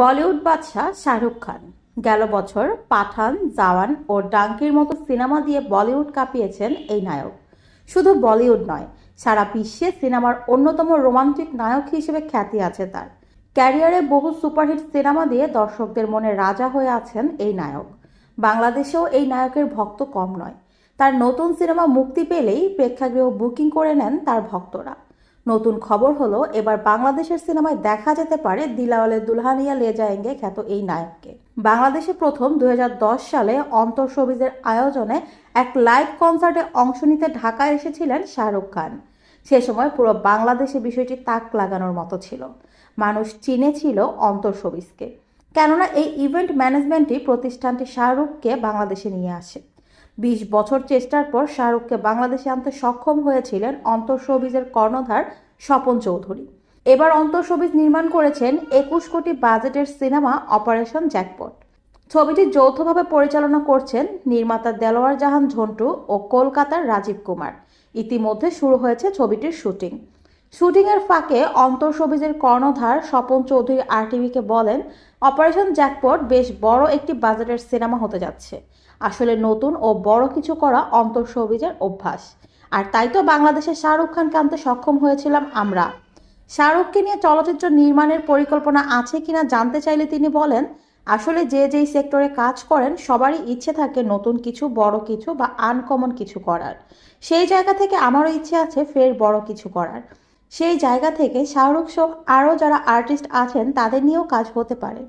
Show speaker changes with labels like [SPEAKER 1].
[SPEAKER 1] বলিউড বাদশাহ শাহরুখ খান। গেল বছর পাঠান, জাওয়ান ও ডাঙ্কির মতো সিনেমা দিয়ে বলিউড কাঁপিয়েছেন এই নায়ক। শুধু বলিউড নয়, সারা বিশ্বে সিনেমার অন্যতম রোমান্টিক নায়ক হিসেবে খ্যাতি আছে তার। ক্যারিয়ারে বহু সুপারহিট সিনেমা দিয়ে দর্শকদের মনে রাজা হয়ে আছেন এই নায়ক। বাংলাদেশেও এই নায়কের ভক্ত কম নয়। তার নতুন সিনেমা মুক্তি পেলেই প্রেক্ষাগৃহ বুকিং করে নেন তার ভক্তরা। নতুন খবর হলো, এবার বাংলাদেশের সিনেমায় দেখা যেতে পারে দিলাওয়ালে দুলহানিয়া লে যায়েঙ্গে খ্যাত এই নায়ককে। বাংলাদেশে প্রথম দু হাজার দশ সালে অন্তর শোবিজের আয়োজনে এক লাইভ কনসার্টে অংশ নিতে ঢাকায় এসেছিলেন শাহরুখ খান। সে সময় পুরো বাংলাদেশে বিষয়টি তাক লাগানোর মতো ছিল। মানুষ চিনেছিল অন্তর শোবিজকে। কেননা এই ইভেন্ট ম্যানেজমেন্টই প্রতিষ্ঠানটি শাহরুখকে বাংলাদেশে নিয়ে আসে। বিশ বছর চেষ্টার পর শাহরুখকে বাংলাদেশে আনতে সক্ষম হয়েছিলেন অন্তঃসবিজের কর্ণধার স্বপন চৌধুরী। এবার অন্তঃসবিজ নির্মাণ করেছেন একুশ কোটি বাজেটের সিনেমা অপারেশন জ্যাকপট। ছবিটি যৌথভাবে পরিচালনা করছেন নির্মাতা দেলোয়ার জাহান ঝন্টু ও কলকাতার রাজীব কুমার। ইতিমধ্যে শুরু হয়েছে ছবিটির শুটিং। শুটিংয়ের ফাঁকে অন্তঃসবিজের কর্ণধার স্বপন চৌধুরী আরটিভিকে বলেন, অপারেশন জ্যাকপট বেশ বড় একটি বাজেটের সিনেমা হতে যাচ্ছে। আসলে নতুন ও বড় কিছু করা অন্তঃসবিজের অভ্যাস। আর তাই তো বাংলাদেশে শাহরুখ খানকে আনতে সক্ষম হয়েছিলাম আমরা। শাহরুখকে নিয়ে চলচ্চিত্র নির্মাণের পরিকল্পনা আছে কিনা জানতে চাইলে তিনি বলেন, আসলে যে যেই সেক্টরে কাজ করেন, সবারই ইচ্ছে থাকে নতুন কিছু, বড় কিছু বা আনকমন কিছু করার। সেই জায়গা থেকে আমারও ইচ্ছে আছে ফের বড় কিছু করার। সেই জায়গা থেকে শাহরুখ সহ আরও যারা আর্টিস্ট আছেন তাদের নিয়েও কাজ হতে পারে।